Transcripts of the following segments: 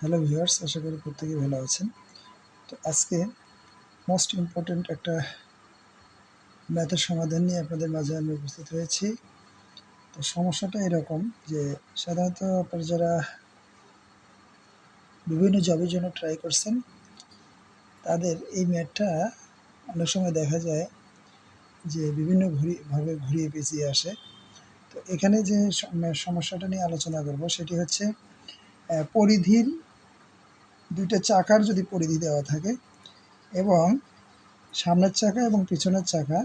Hello viewers আশা করি প্রত্যেকেই ভালো আছেন। তো আজকে মোস্ট ইম্পর্ট্যান্ট একটা ম্যাথের সমাধান নিয়ে আপনাদের মাঝে আমি উপস্থিত হয়েছি। তো সমস্যাটা এরকম যে সাধারণত আপনারা যারা বিভিন্ন জবের জন্য ট্রাই করছেন, তাদের এই ম্যাথটা অনেক সময় দেখা যায় যে বিভিন্ন ঘুরি, ভাবে ঘুরিয়ে পেঁচিয়ে আসে। তো এখানে যে সম- সমস্যাটা নিয়ে আলোচনা করব সেটি হচ্ছে পরিধির দুইটা চাকার যদি পরিধি দেওয়া থাকে এবং সামনের চাকা এবং পিছনের চাকা,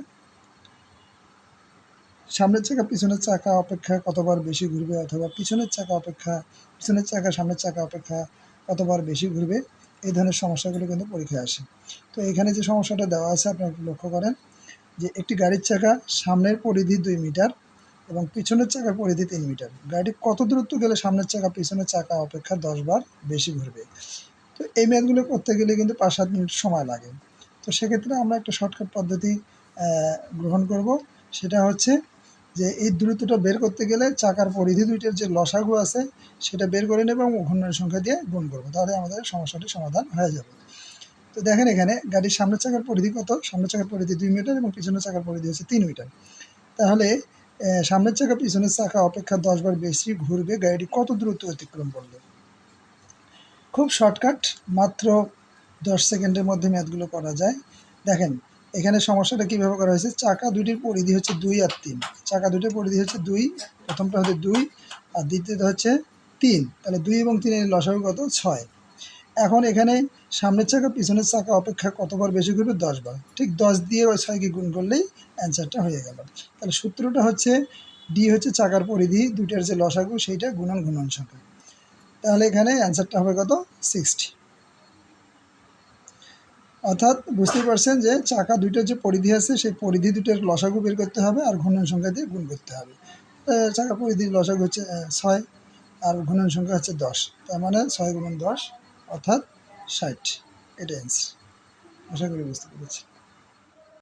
সামনের চাকা, পিছনের চাকা অপেক্ষা কতবার বেশি ঘুরবে অথবা পিছনের চাকা অপেক্ষা, পিছনের চাকা, সামনের চাকা অপেক্ষা কতবার বেশি ঘুরবে, এই ধরনের সমস্যাগুলো কিন্তু পরীক্ষায় আসে। তো এখানে যে সমস্যাটা দেওয়া আছে, আপনারা একটু লক্ষ্য করেন যে একটি গাড়ির চাকা সামনের পরিধি দুই মিটার এবং পিছনের চাকার পরিধি তিন মিটার। গাড়ি কত দূরত্ব গেলে সামনের চাকা, পিছনের চাকা অপেক্ষা দশ বার বেশি ঘুরবে? তো এই ম্যাথগুলো করতে গেলে কিন্তু পাঁচ সাত মিনিট সময় লাগে। তো সেক্ষেত্রে আমরা একটা শর্টকাট পদ্ধতি গ্রহণ করব। সেটা হচ্ছে যে এই দূরত্বটা বের করতে গেলে চাকার পরিধি দুইটার যে লসাগু আছে, সেটা বের করে নেব এবং ঘূর্ণনের সংখ্যা দিয়ে গুণ করব। তাহলে আমাদের সমস্যাটি সমাধান হয়ে যাবে। তো দেখেন এখানে গাড়ির সামনের চাকার পরিধি কত? সামনের চাকার পরিধি দুই মিটার এবং পিছনের চাকার পরিধি হচ্ছে তিন মিটার। তাহলে সামনের চাকা পিছনের চাকা অপেক্ষা দশ বার বেশি ঘুরবে, গাড়িটি কত দূরত্ব অতিক্রম করবে? খুব শর্টকাট, মাত্র দশ সেকেন্ডের মধ্যে ম্যাথগুলো করা যায়। দেখেন, এখানে সমস্যাটা কীভাবে করা হয়েছে? চাকা দুটির পরিধি হচ্ছে দুই আর তিন। চাকা দুটির পরিধি হচ্ছে দুই, প্রথমটা হচ্ছে দুই আর দ্বিতীয়টা হচ্ছে তিন। তাহলে দুই এবং তিনের লসাগু কত? ছয়। এখন এখানে সামনের চাকা, পিছনের চাকা অপেক্ষা কতবার বেশি ঘুরবে? দশ বার ঠিক দশ দিয়ে ওই ছয়কে গুণ করলেই অ্যান্সারটা হয়ে গেল। তাহলে সূত্রটা হচ্ছে, ডি হচ্ছে চাকার পরিধি, দুইটার যে লসাগু, সেইটা গুণন গুণন সংখ্যা। তাহলে এখানে অ্যান্সারটা হবে কত? সিক্সটি অর্থাৎ বুঝতেই পারছেন যে চাকা দুইটার যে পরিধি আছে, সেই পরিধি দুইটার লসাগু বের করতে হবে আর ঘূর্ণন সংখ্যা দিয়ে গুণ করতে হবে। চাকা পরিধির লসাগু হচ্ছে ছয় আর ঘূর্ণন সংখ্যা হচ্ছে দশ। তার মানে ছয় গুণন দশ, অর্থাৎ ষাট। এটা অ্যান্সার আশা করি বুঝতে পেরেছি।